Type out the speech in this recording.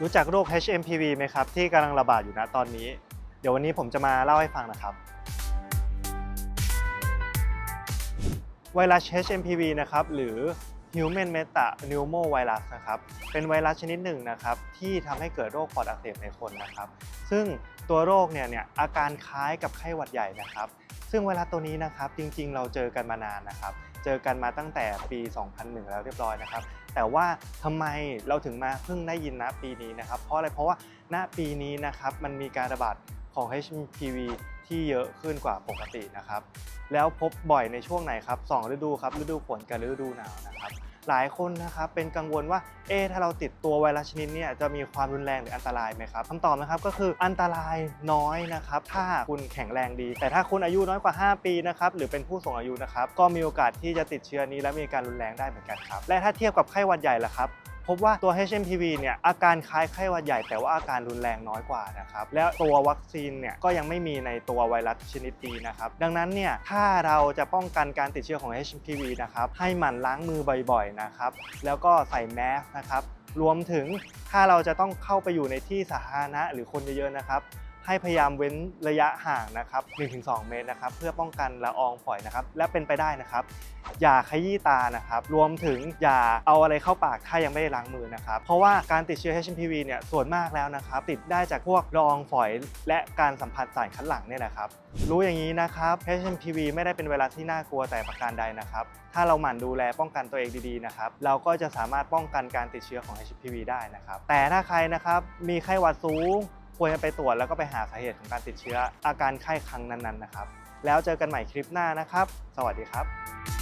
รู้จักโรค HMPV ไหมครับ ที่กำลังระบาดอยู่นะตอนนี้ เดี๋ยววันนี้ผมจะมาเล่าให้ฟังนะครับไวรัส HMPV นะครับหรือ Human Metapneumovirus นะครับเป็นไวรัสชนิดหนึ่งนะครับที่ทำให้เกิดโรคปอดอักเสบในคนนะครับ ซึ่งตัวโรคเนี่ยเนี่ยอาการคล้ายกับไข้หวัดใหญ่นะครับ ซึ่งไวรัสตัวนี้นะครับจริงๆ เราเจอกันมานานนะครับ เจอกันมาตั้งแต่ปี 2001 แล้วเรียบร้อยนะครับ แต่ว่าทำไมเราถึงมาเพิ่งได้ยินณปีนี้นะครับ เพราะอะไรเพราะว่าณปีนี้นะครับมันมีการระบาดของ HPV ที่เยอะขึ้นกว่าปกตินะครับ แล้วพบบ่อยในช่วงไหนครับสองฤดูครับ ฤดูฝนกับฤดูหนาวนะครับ หลายคนนะครับเป็นกังวลว่าเอถ้าเราติดตัวไวรัสชนิดนี้จะมีความรุนแรงหรืออันตรายไหมครับคำตอบนะครับก็คืออันตรายน้อยนะครับถ้าคุณแข็งแรงดี แต่ถ้าคุณอายุน้อยกว่า 5 ปีนะครับหรือเป็นผู้สูงอายุนะครับก็มีโอกาสที่จะติดเชื้อนี้และมีการรุนแรงได้เหมือนกันครับและถ้าเทียบกับไข้หวัดใหญ่ล่ะครับ พบว่าตัว HMPV เนี่ยอาการคล้ายไข้หวัดใหญ่แต่ว่าอาการรุนแรงน้อยกว่านะครับแล้วตัววัคซีนเนี่ยก็ยังไม่มีในตัวไวรัสชนิดนี้นะครับดังนั้นเนี่ยถ้าเราจะป้องกันการติดเชื้อของ HMPV นะครับให้หมั่นล้างมือบ่อยๆนะครับแล้วก็ใส่แมสนะครับรวมถึงถ้าเราจะต้องเข้าไปอยู่ในที่สาธารณะหรือคนเยอะๆนะครับ ให้พยายามเว้นระยะห่างนะครับ1-2 เมตรนะครับเพื่อป้องกันละอองฝอยนะครับและเป็นไปได้นะครับอย่าขยี้ตานะครับรวมถึงอย่าเอาอะไรเข้าปากถ้ายังไม่ได้ล้างมือนะครับเพราะว่าการติดเชื้อ HPV เนี่ยส่วนมากแล้วนะครับติดได้จากพวกละอองฝอย และการสัมผัสสารคัดหลั่งเนี่ยแหละครับรู้อย่างนี้นะครับ HPV ไม่ได้เป็นไวรัสที่น่ากลัวแต่ประการใดนะครับถ้าเราหมั่นดูแลป้องกันตัวเองดีๆนะครับเราก็จะสามารถป้องกันการติดเชื้อของ HPV ได้นะครับแต่ถ้าใครนะครับมีไข้หวัดสูง ควรจะไปตรวจแล้วก็ไปหาสาเหตุของการติดเชื้ออาการไข้ครั้งนั้นๆนะครับ แล้วเจอกันใหม่คลิปหน้านะครับ สวัสดีครับ